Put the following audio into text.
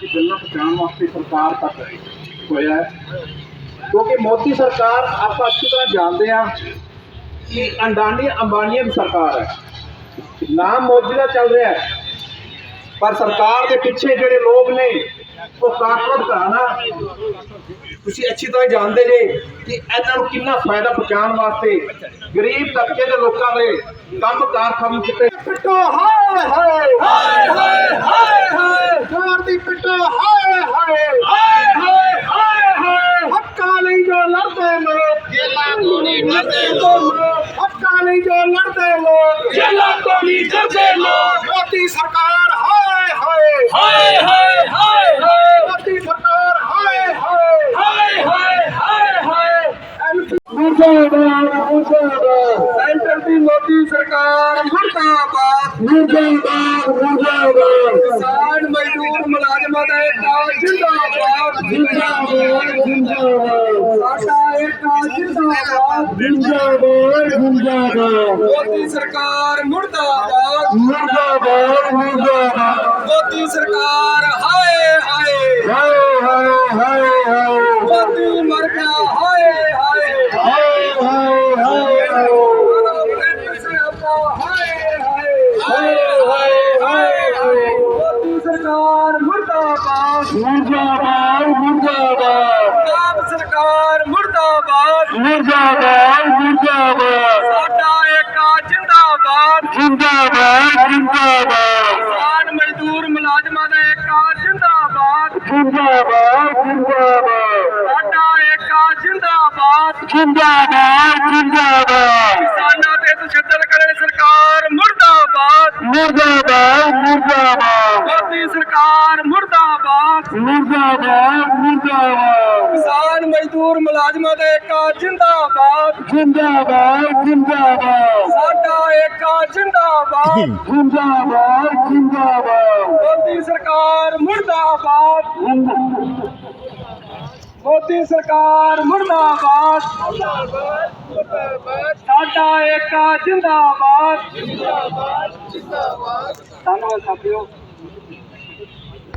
ਦੀ ਗੱਲਾਂ ਪਹੁੰਚਾਉਣ ਵਾਸਤੇ ਸਰਕਾਰ ਤੱਕ ਹੋਇਆ ਕਿਉਂਕਿ ਮੋਦੀ ਸਰਕਾਰ, ਆਪਾਂ ਅੱਛੀ ਤਰ੍ਹਾਂ ਜਾਣਦੇ ਹਾਂ ਕਿ ਅੰਡਾਨੀ ਅੰਬਾਨੀਆਂ ਦੀ ਸਰਕਾਰ ਹੈ। ਨਾਮ ਮੋਦੀ ਦਾ ਚੱਲ ਰਿਹਾ ਹੈ। ਪਰ ਸਰਕਾਰ ਦੇ ਪਿੱਛੇ ਜਿਹੜੇ ਲੋਕ ਨੇ, ਉਹ ਕਾਕਰੋਚ ਘਰਾਣਾ ਤੁਸੀਂ ਅੱਛੀ ਤਰ੍ਹਾਂ ਜਾਣਦੇ ਜੇ ਕਿ ਇਹਨਾਂ ਨੂੰ ਕਿੰਨਾ ਫਾਇਦਾ ਪਹੁੰਚਾਉਣ ਵਾਸਤੇ ਗਰੀਬ ਤਬਕੇ ਦੇ ਲੋਕਾਂ ਦੇ ਕੰਮ ਕਾਰ ਖਤਮ ਕੀਤੇ। ਪਿੱਟੋ ਹਾਏ ਹਾਏ ਹਾਏ ਹਾਏ ਹਾਏ ਕਾਰ ਦੀ ਪਿੱਟੋ ਹਾਏ ਹਾਏ ਹਾਏ ਹਾਏ ਹਾਏ ਹਾਏ ਹੱਕਾਂ ਲਈ ਜੋ ਲੜਦੇ ਲੋਕ ਜੇਲਾਂ ਤੋਂ ਨਹੀਂ ਡਰਦੇ ਲੋਕ ਹੱਕਾਂ ਲਈ ਜੋ ਲੜਦੇ ਲੋਕ ਜੇਲਾਂ ਤੋਂ ਨਹੀਂ ਡਰਦੇ ਲੋਕ ਮੋਦੀ ਸਰਕਾਰ ਹਾਏ ਹਾਏ। ਹਾਏ ਹਾਏ ਹਾਏ ਹਾਏ। ਮੋਦੀ ਸਰਕਾਰ ਹਾਏ ਹਾਏ। ਹਾਏ ਹਾਏ ਹਾਏ ਹਾਏ। ਮੁਰਦਾਬਾਦ ਮੁਰਦਾਬਾਦ। ਸੈਂਟਰ ਦੀ ਮੋਦੀ ਸਰਕਾਰ ਮੁਰਦਾਬਾਦ। ਮੁਰਦਾਬਾਦ ਮੁਰਦਾਬਾਦ। ਕਿਸਾਨ ਮਜ਼ਦੂਰ ਮੁਲਾਜ਼ਮਾਂ ਦਾ ਏਕਾ ਜਿੰਦਾਬਾਦ। ਜਿੰਦਾਬਾਦ ਜਿੰਦਾਬਾਦ। ਸਾਡਾ ਏਕਾ ਜਿੰਦਾਬਾਦ ਜਿੰਦਾਬਾਦ ਮੋਦੀ ਸਰਕਾਰ ਮੁਰਦਾਬਾਦ। ਮੁਰਦਾਬਾਦ ਮੁਰਦਾਬਾਦ। ਮੋਦੀ ਸਰਕਾਰ ਹਾਏ ਹਾਏ। ਹਾਏ ਹਾਏ ਹਾਏ ਹਾਏ। ਮੋਦੀ ਮਰ ਗਿਆ ਹਾਏ ਹਾਏ। ਹਾਏ ਹਾਏ ਹਾਏ ਮੋਦੀ ਸਰਕਾਰ ਮੁਰਦਾਬਾਦ ਮੁਰਦਾਬਾਦ ਮੁਰਦਾਬਾਦ। ਮੁਰਦਾਬਾਦ ਮੁਰਦਾਬਾਦ ਮੁਰਦਾਬਾਦ ਸਾਡਾ ਏਕਾ ਜਿੰਦਾਬਾਦ ਜਿੰਦਾਬਾਦ ਜਿੰਦਾਬਾਦ ਕਿਸਾਨ ਮਜ਼ਦੂਰ ਮੁਲਾਜ਼ਮਾਂ ਦਾ ਏਕਾ ਜਿੰਦਾਬਾਦ ਜਿੰਦਾਬਾਦ ਜਿੰਦਾਬਾਦ ਸਾਡਾ ਏਕਾ ਜਿੰਦਾਬਾਦ ਜਿੰਦਾਬਾਦ ਜਿੰਦਾਬਾਦ ਕਿਸਾਨਾਂ ਤੇ ਤਸ਼ੱਦਦ ਕਰਨ ਸਰਕਾਰ ਮੁਰਦਾਬਾਦ ਮੁਰਦਾਬਾਦ ਮੁਰਦਾਬਾਦ ਮੋਦੀ ਸਰਕਾਰ ਮੁਰਦਾਬਾਦ ਮੁਰਦਾਬਾਦ ਮੁਰਦਾਬਾਦ ਕਿਸਾਨ ਮਜ਼ਦੂਰ ਮੁਲਾਜ਼ਮਾਂ ਦਾ ਏਕਾ ਜਿੰਦਾਬਾਦ। ਜਿੰਦਾਬਾਦ ਜਿੰਦਾਬਾਦ। ਸਾਡਾ ਏਕਾ ਜਿੰਦਾਬਾਦ। ਜਿੰਦਾਬਾਦ ਜਿੰਦਾਬਾਦ। ਮੋਦੀ ਸਰਕਾਰ ਮੁਰਦਾਬਾਦ। ਮੋਦੀ ਸਰਕਾਰ ਮੁਰਦਾਬਾਦ। ਸਾਡਾ ਏਕਾ ਜਿੰਦਾਬਾਦ। ਜਿੰਦਾਬਾਦ ਜਿੰਦਾਬਾਦ। ਧੰਨਵਾਦ ਸਾਥੀਓ।